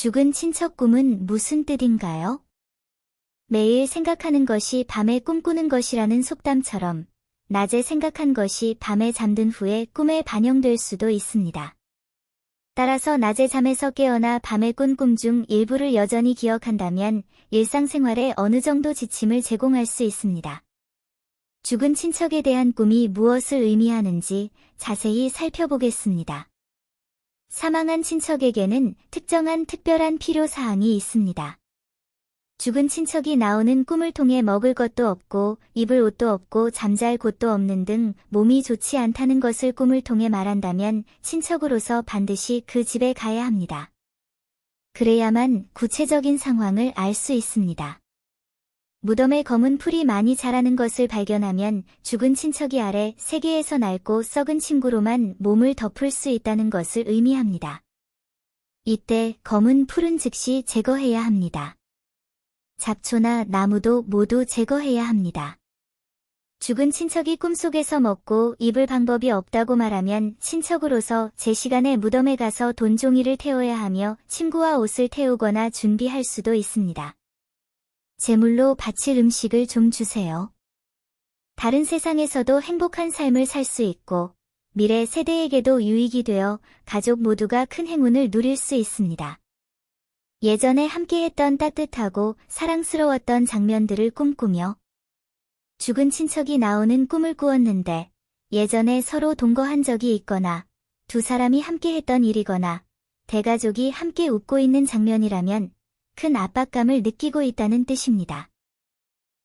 죽은 친척 꿈은 무슨 뜻인가요? 매일 생각하는 것이 밤에 꿈꾸는 것이라는 속담처럼 낮에 생각한 것이 밤에 잠든 후에 꿈에 반영될 수도 있습니다. 따라서 낮에 잠에서 깨어나 밤에 꾼 꿈 중 일부를 여전히 기억한다면 일상생활에 어느 정도 지침을 제공할 수 있습니다. 죽은 친척에 대한 꿈이 무엇을 의미하는지 자세히 살펴보겠습니다. 사망한 친척에게는 특정한 특별한 필요 사항이 있습니다. 죽은 친척이 나오는 꿈을 통해 먹을 것도 없고 입을 옷도 없고 잠잘 곳도 없는 등 몸이 좋지 않다는 것을 꿈을 통해 말한다면 친척으로서 반드시 그 집에 가야 합니다. 그래야만 구체적인 상황을 알 수 있습니다. 무덤에 검은 풀이 많이 자라는 것을 발견하면 죽은 친척이 아래 세계에서 낡고 썩은 친구로만 몸을 덮을 수 있다는 것을 의미합니다. 이때 검은 풀은 즉시 제거해야 합니다. 잡초나 나무도 모두 제거해야 합니다. 죽은 친척이 꿈속에서 먹고 입을 방법이 없다고 말하면 친척으로서 제 시간에 무덤에 가서 돈종이를 태워야 하며 친구와 옷을 태우거나 준비할 수도 있습니다. 제물로 바칠 음식을 좀 주세요. 다른 세상에서도 행복한 삶을 살 수 있고 미래 세대에게도 유익이 되어 가족 모두가 큰 행운을 누릴 수 있습니다. 예전에 함께했던 따뜻하고 사랑스러웠던 장면들을 꿈꾸며 죽은 친척이 나오는 꿈을 꾸었는데 예전에 서로 동거한 적이 있거나 두 사람이 함께했던 일이거나 대가족이 함께 웃고 있는 장면이라면 큰 압박감을 느끼고 있다는 뜻입니다.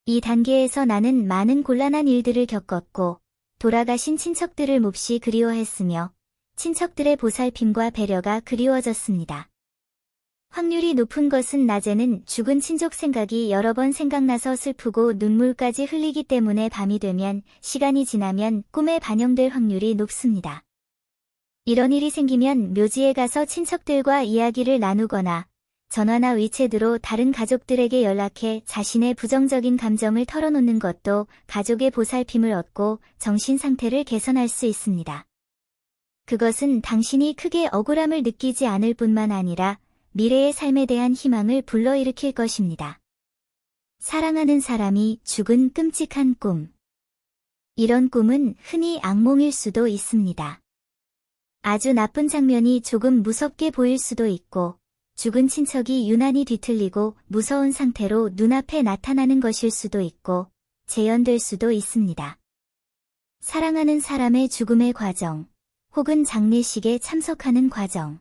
이 단계에서 나는 많은 곤란한 일들을 겪었고 돌아가신 친척들을 몹시 그리워했으며 친척들의 보살핌과 배려가 그리워졌습니다. 확률이 높은 것은 낮에는 죽은 친족 생각이 여러 번 생각나서 슬프고 눈물까지 흘리기 때문에 밤이 되면 시간이 지나면 꿈에 반영될 확률이 높습니다. 이런 일이 생기면 묘지에 가서 친척들과 이야기를 나누거나 전화나 위챗으로 다른 가족들에게 연락해 자신의 부정적인 감정을 털어놓는 것도 가족의 보살핌을 얻고 정신 상태를 개선할 수 있습니다. 그것은 당신이 크게 억울함을 느끼지 않을 뿐만 아니라 미래의 삶에 대한 희망을 불러일으킬 것입니다. 사랑하는 사람이 죽은 끔찍한 꿈. 이런 꿈은 흔히 악몽일 수도 있습니다. 아주 나쁜 장면이 조금 무섭게 보일 수도 있고 죽은 친척이 유난히 뒤틀리고 무서운 상태로 눈앞에 나타나는 것일 수도 있고 재현될 수도 있습니다. 사랑하는 사람의 죽음의 과정 혹은 장례식에 참석하는 과정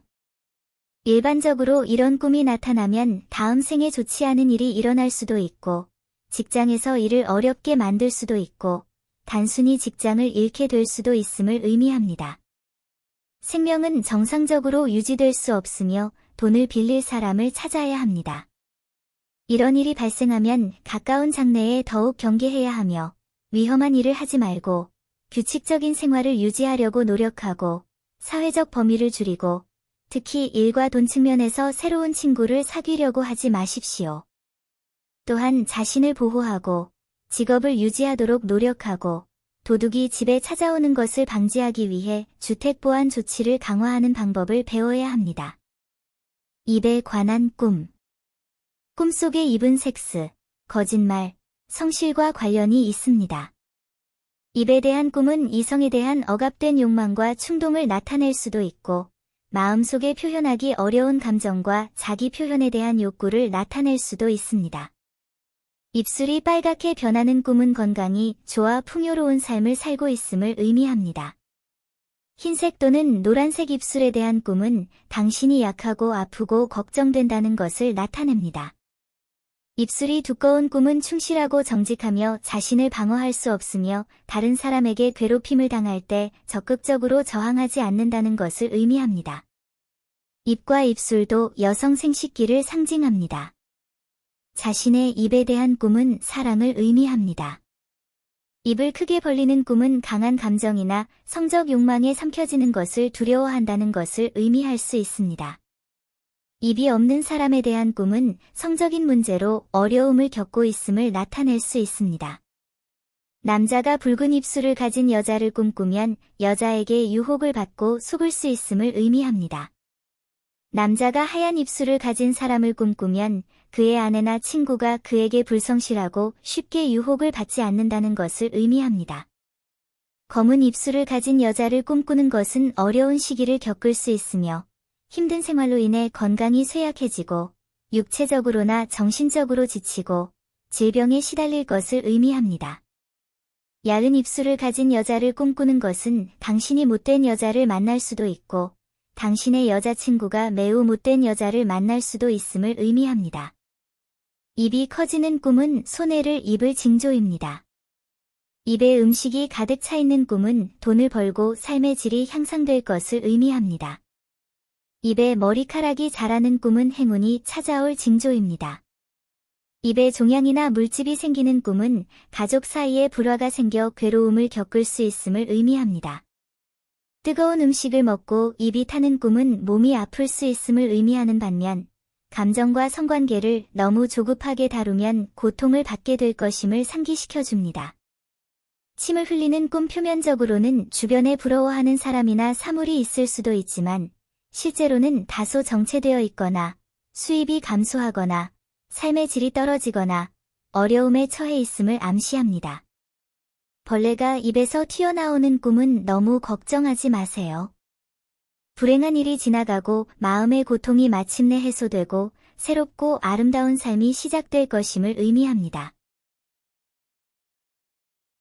일반적으로 이런 꿈이 나타나면 다음 생에 좋지 않은 일이 일어날 수도 있고 직장에서 일을 어렵게 만들 수도 있고 단순히 직장을 잃게 될 수도 있음을 의미합니다. 생명은 정상적으로 유지될 수 없으며 돈을 빌릴 사람을 찾아야 합니다. 이런 일이 발생하면 가까운 장래에 더욱 경계해야 하며 위험한 일을 하지 말고 규칙적인 생활을 유지하려고 노력하고 사회적 범위를 줄이고 특히 일과 돈 측면에서 새로운 친구를 사귀려고 하지 마십시오. 또한 자신을 보호하고 직업을 유지하도록 노력하고 도둑이 집에 찾아오는 것을 방지하기 위해 주택보안 조치를 강화하는 방법을 배워야 합니다. 입에 관한 꿈. 꿈속에 입은 섹스, 거짓말, 성실과 관련이 있습니다. 입에 대한 꿈은 이성에 대한 억압된 욕망과 충동을 나타낼 수도 있고, 마음속에 표현하기 어려운 감정과 자기 표현에 대한 욕구를 나타낼 수도 있습니다. 입술이 빨갛게 변하는 꿈은 건강이 좋아 풍요로운 삶을 살고 있음을 의미합니다. 흰색 또는 노란색 입술에 대한 꿈은 당신이 약하고 아프고 걱정된다는 것을 나타냅니다. 입술이 두꺼운 꿈은 충실하고 정직하며 자신을 방어할 수 없으며 다른 사람에게 괴롭힘을 당할 때 적극적으로 저항하지 않는다는 것을 의미합니다. 입과 입술도 여성 생식기를 상징합니다. 자신의 입에 대한 꿈은 사랑을 의미합니다. 입을 크게 벌리는 꿈은 강한 감정이나 성적 욕망에 삼켜지는 것을 두려워한다는 것을 의미할 수 있습니다. 입이 없는 사람에 대한 꿈은 성적인 문제로 어려움을 겪고 있음을 나타낼 수 있습니다. 남자가 붉은 입술을 가진 여자를 꿈꾸면 여자에게 유혹을 받고 속을 수 있음을 의미합니다. 남자가 하얀 입술을 가진 사람을 꿈꾸면 그의 아내나 친구가 그에게 불성실하고 쉽게 유혹을 받지 않는다는 것을 의미합니다. 검은 입술을 가진 여자를 꿈꾸는 것은 어려운 시기를 겪을 수 있으며 힘든 생활로 인해 건강이 쇠약해지고 육체적으로나 정신적으로 지치고 질병에 시달릴 것을 의미합니다. 야은 입술을 가진 여자를 꿈꾸는 것은 당신이 못된 여자를 만날 수도 있고 당신의 여자친구가 매우 못된 여자를 만날 수도 있음을 의미합니다. 입이 커지는 꿈은 손해를 입을 징조입니다. 입에 음식이 가득 차 있는 꿈은 돈을 벌고 삶의 질이 향상될 것을 의미합니다. 입에 머리카락이 자라는 꿈은 행운이 찾아올 징조입니다. 입에 종양이나 물집이 생기는 꿈은 가족 사이에 불화가 생겨 괴로움을 겪을 수 있음을 의미합니다. 뜨거운 음식을 먹고 입이 타는 꿈은 몸이 아플 수 있음을 의미하는 반면 감정과 성관계를 너무 조급하게 다루면 고통을 받게 될 것임을 상기시켜 줍니다. 침을 흘리는 꿈 표면적으로는 주변에 부러워하는 사람이나 사물이 있을 수도 있지만 실제로는 다소 정체되어 있거나 수입이 감소하거나 삶의 질이 떨어지거나 어려움에 처해 있음을 암시합니다. 벌레가 입에서 튀어나오는 꿈은 너무 걱정하지 마세요. 불행한 일이 지나가고 마음의 고통이 마침내 해소되고 새롭고 아름다운 삶이 시작될 것임을 의미합니다.